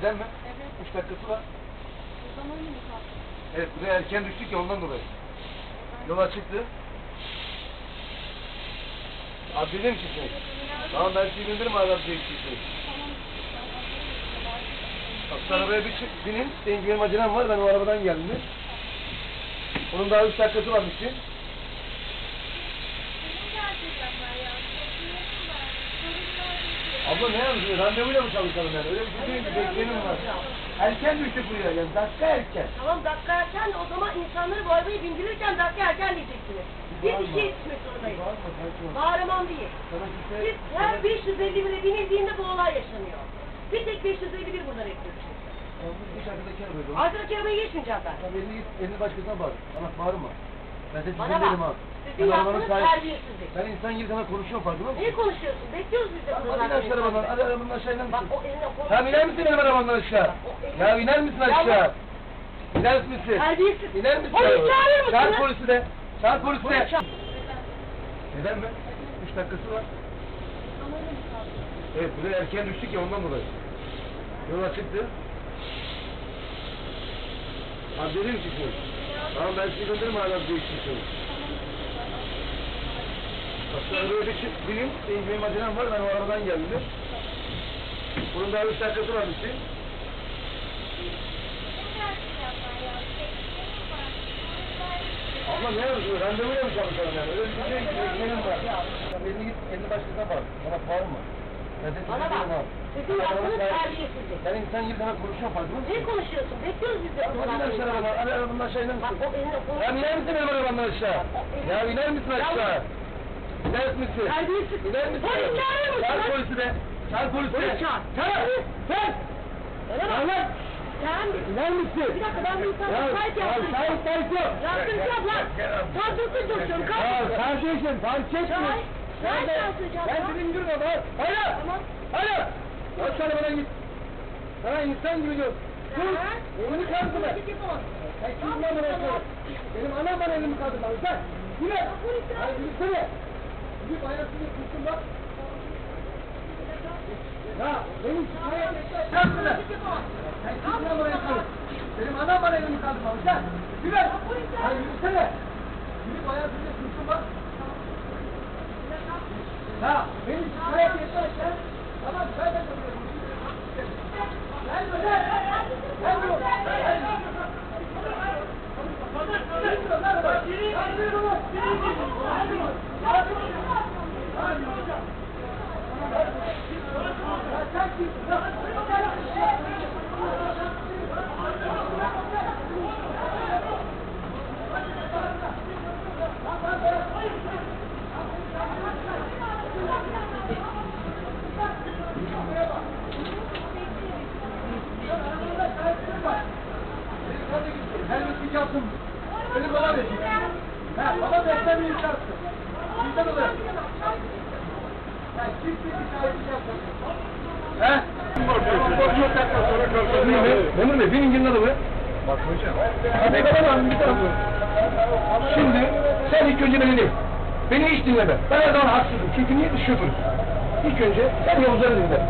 Neden mi? Evet. Üç dakikası var. O zaman mı kalktın? Evet buraya erken düştük ya ondan dolayı. Yola çıktı. Abi bilir misin sen? Tamam ben sizi bildiririm abi bir şey Bak arabaya bir çık, binin. Benim acelem var. Ben o arabadan geldim. Onun daha üç dakikası var için. Abla ne yapıyorsun? Randevuyla mı çalışalım yani? Öyle bir şey değil ki bekleyelim var. Erken düştük buraya yani. Dakika erken. Tamam dakika erken de o zaman insanları bu arabayı bindirirken dakika erken diyeceksiniz. Biz bir şey içmek zorundayız. Bağırma, ol. Bağırmam değil. Sana kimse... Biz her 551'e binildiğinde bu olay yaşanıyor. Bir tek 551 burada bekliyor çünkü. Tamam, Geç arkadaki arabaya doğru. Arkadaki arabaya geçmeyeceğim ben. Tamam elini git, elini başkasına bağır. Bana bağırma. Ben seni Bana bak. Sizin Ben arabanın yaptığınız sahibi- terbiyesizlik. Ben insan gibi sana konuşuyorum farkında mısın? Neyi konuşuyorsun? Bekliyoruz biz de Hadi in aşağı arabadan. Hadi arabanın aşağı iner Bak misin? o eline konuş. Tamam iner misin benim arabamdan aşağı? Ya iner misin aşağı? İner misin? Terbiyesiz. İner misin? Polis çağırır mısın? Çağır polisi de. Çağır polisi de. Polis. Neden mi? Üç dakikası var. Evet buraya erken düştük ya ondan dolayı. Yola çıktı. Abi dedim ki şey. Tamam ben sizi gönderirim hala bu işi için. Bak şu arabaya bir çık, bilin. Benim, benim var. Ben o arabadan geldim. Bunun daha üç dakikası var şey. Abla ne yapıyorsun? Randevuyla mı çalışalım yani? Öyle bir şey. Bekleyelim var. Elini git, elini başkasına bağır. Bana. Ben seni Bana bak. Sizin yaptığınız terbiyesizlik. Ben insan gibi sana konuşuyorum farkında mısın? Neyi konuşuyorsun? Bekliyoruz biz de Hadi in aşağı arabadan. Hadi arabanın aşağı iner Bak misin? o eline konuş. Ya iner misin benim arabamdan aşağı? Ya iner misin aşağı? İner misin? Terbiyesiz. İner misin? Polis çağırır mısın? Çağır polisi de. Çağır polisi de. Polis çağır. Çağır. Sen. Bana bak. Çağır lan. Sen İner misin? Bir dakika ben bir Ya, insana şikayet ya, yaptım. şahit şahit yok. Yaptıracağım lan. Kaldırsın dursun. Ya Kaldırsın. kardeşim fark etmiyor. Yansıyacağım. Ben seni indirmem ha. Hayır. Tamam. Hayır. Bak şu arabadan git. Sana insan gibi diyor. Dur. Ha? Elini kaldırma. Sen kimle bırakıyorsun? Benim anam bana elimi kaldırmalı. Sen. Yine. Hayır yürüsene. Gidip ayasını tutsun bak. Ya benim şikayet etme. Kalksana. Sen kimle bırakıyorsun? Benim anam bana elimi kaldırmalı. Sen. Yürü. Hayır yürüsene. Gidip ayasını tutsun bak. Ya beni şikayet etme sen. Tamam şikayet etme. Gel böyle. Gel böyle. Gel. Helvetlik yaptım. Beni bana ver. Ha, bana versen bir yaptım. Bizden oluyor. Ya kimse bir şahitlik yapmasın. He? Memur Bey, benim günün adı bu. Bak hocam. Hadi bana bir tarafı. Şimdi sen ilk önce beni dinle. Beni hiç dinleme. Ben her zaman haksızım. Çünkü niye şoförüz? İlk önce sen Yavuzları dinle.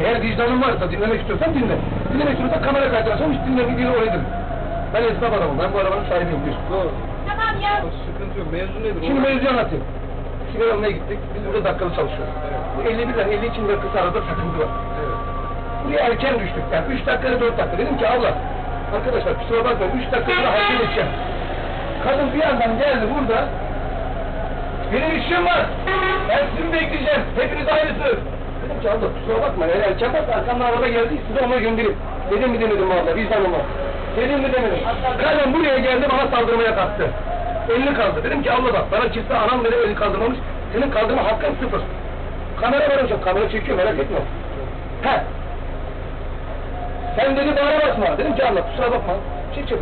Eğer vicdanın varsa dinlemek istiyorsan dinle. Dinlemek istiyorsan kamera kaydırırsan hiç dinlemek değil orayı dinle. Ben esnaf adamım. Ben bu arabanın sahibiyim. Bir. Doğru. Tamam ya. Sıkıntı yok. Mevzu nedir? Şimdi mevzuyu anlatayım. Sigara almaya gittik. Biz burada dakikalı çalışıyoruz. Bu 51 ile 50 için dakikası arada sıkıntı var. Buraya erken düştük. Yani 3 dakikada 4 dakika. Dedim ki abla, arkadaşlar kusura bakmayın 3 dakika sonra hareket edeceğim. Kadın bir yandan geldi burada. Benim işim var. Ben sizi bekleyeceğim. Hepiniz aynısı. Dedim ki abla kusura bakma. Eğer erken bak arkamdan araba geldi size ona göndereyim. Dedim mi demedim abla. Vicdanım var. Dedim mi demedim. Kadın buraya geldi bana saldırmaya kalktı. Elini kaldı. Dedim ki abla bak bana kimse anam beni eli kaldırmamış. Senin kaldırma hakkın sıfır. Kamera var hocam. Kamera çekiyor merak etme. He. Sen dedi bana basma. Dedim ki abla kusura bakma. Çek çek.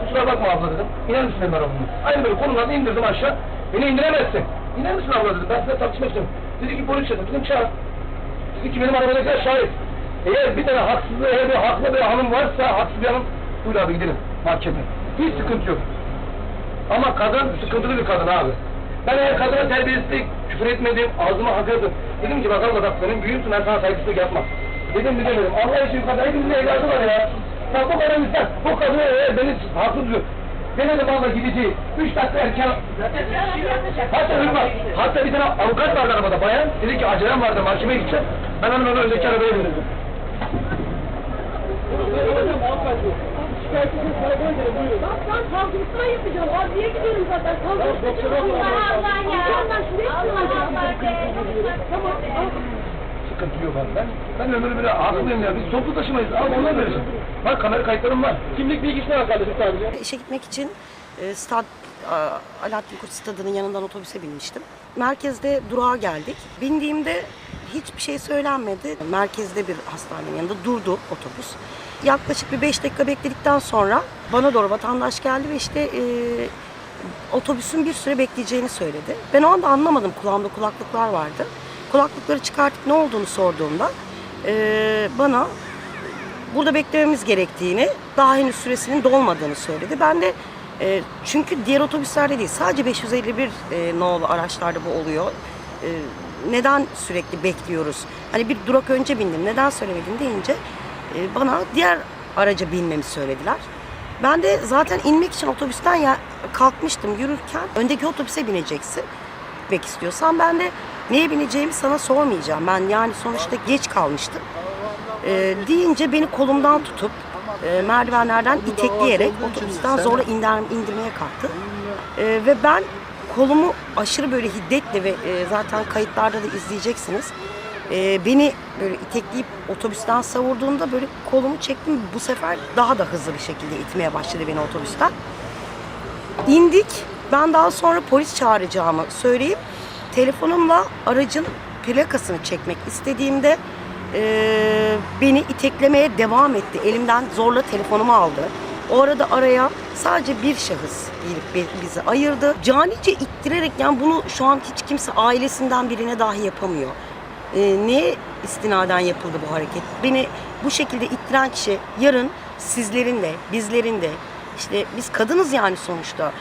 Kusura bakma abla dedim. İner misin benim arabamı? Aynı böyle kolumdan indirdim aşağı. Beni indiremezsin. İner misin abla dedim. Ben size tartışmak istiyorum. Dedi ki polis çağırın. Dedim çağır. Dedi ki benim arabadakiler şahit. Eğer bir tane haksız, eğer bir haklı bir hanım varsa, haksız bir hanım, buyur abi gidelim mahkemeye. Hiç sıkıntı yok. Ama kadın sıkıntılı bir kadın abi. Ben eğer kadına terbiyesizlik, küfür etmedim, ağzıma hakaretim. Dedim ki bak abla bak senin büyüğünsün ben sana saygısızlık yapmam. Dedim mi demedim. Allah için kadar hepimizin evladı var ya. Ya bu kadar insan, bu kadın e, beni haksızlıyor. Denedim valla gideceği. Üç dakika erken Hatta hırma, hatta bir tane avukat vardı arabada bayan. Dedi ki acelem vardı mahkemeye gideceğim. Ben onu öndeki arabaya bindirdim. Bak ben savcılıktan yapacağım. Adliye gidiyorum zaten. Savcılıktan yapacağım. Allah ya. İnsanlar şuraya Allah sığınacak. Allah. Tamam. Sıkıntı yok abi. Ben, ben ömrü bile haklıyım ya. Biz toplu taşımayız. Al onlar verirsin. Bak kamera kayıtlarım var. Kimlik bilgisini al kardeşim sadece. İşe gitmek için e, stad, Alaaddin Kurt Stadı'nın yanından otobüse binmiştim. Merkezde durağa geldik. Bindiğimde hiçbir şey söylenmedi. Merkezde bir hastanenin yanında durdu otobüs. Yaklaşık bir beş dakika bekledikten sonra bana doğru vatandaş geldi ve işte e, otobüsün bir süre bekleyeceğini söyledi. Ben o anda anlamadım. Kulağımda kulaklıklar vardı. Kulaklıkları çıkartıp ne olduğunu sorduğumda e, bana burada beklememiz gerektiğini, daha henüz süresinin dolmadığını söyledi. Ben de e, çünkü diğer otobüslerde değil, sadece 551 e, nolu araçlarda bu oluyor. E, neden sürekli bekliyoruz? Hani bir durak önce bindim, neden söylemedin deyince e, bana diğer araca binmemi söylediler. Ben de zaten inmek için otobüsten ya kalkmıştım yürürken öndeki otobüse bineceksin gitmek istiyorsan ben de neye bineceğimi sana sormayacağım. Ben yani sonuçta geç kalmıştım. Ee, deyince beni kolumdan tutup e, merdivenlerden itekleyerek otobüsten zorla indir, indirmeye kalktı. Ee, ve ben kolumu aşırı böyle hiddetle ve e, zaten kayıtlarda da izleyeceksiniz. E, beni böyle itekleyip otobüsten savurduğunda böyle kolumu çektim. Bu sefer daha da hızlı bir şekilde itmeye başladı beni otobüsten. İndik. Ben daha sonra polis çağıracağımı söyleyip telefonumla aracın plakasını çekmek istediğimde eee, beni iteklemeye devam etti. Elimden zorla telefonumu aldı. O arada araya sadece bir şahıs girip bi- bizi ayırdı. Canice ittirerek yani bunu şu an hiç kimse ailesinden birine dahi yapamıyor. Eee neye istinaden yapıldı bu hareket? Beni bu şekilde ittiren kişi yarın sizlerin de bizlerin de işte biz kadınız yani sonuçta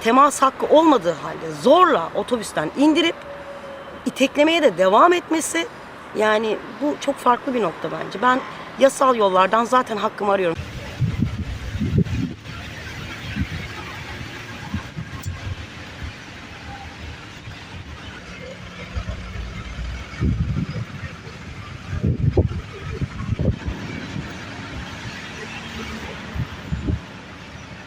temas hakkı olmadığı halde zorla otobüsten indirip iteklemeye de devam etmesi yani bu çok farklı bir nokta bence. Ben yasal yollardan zaten hakkımı arıyorum.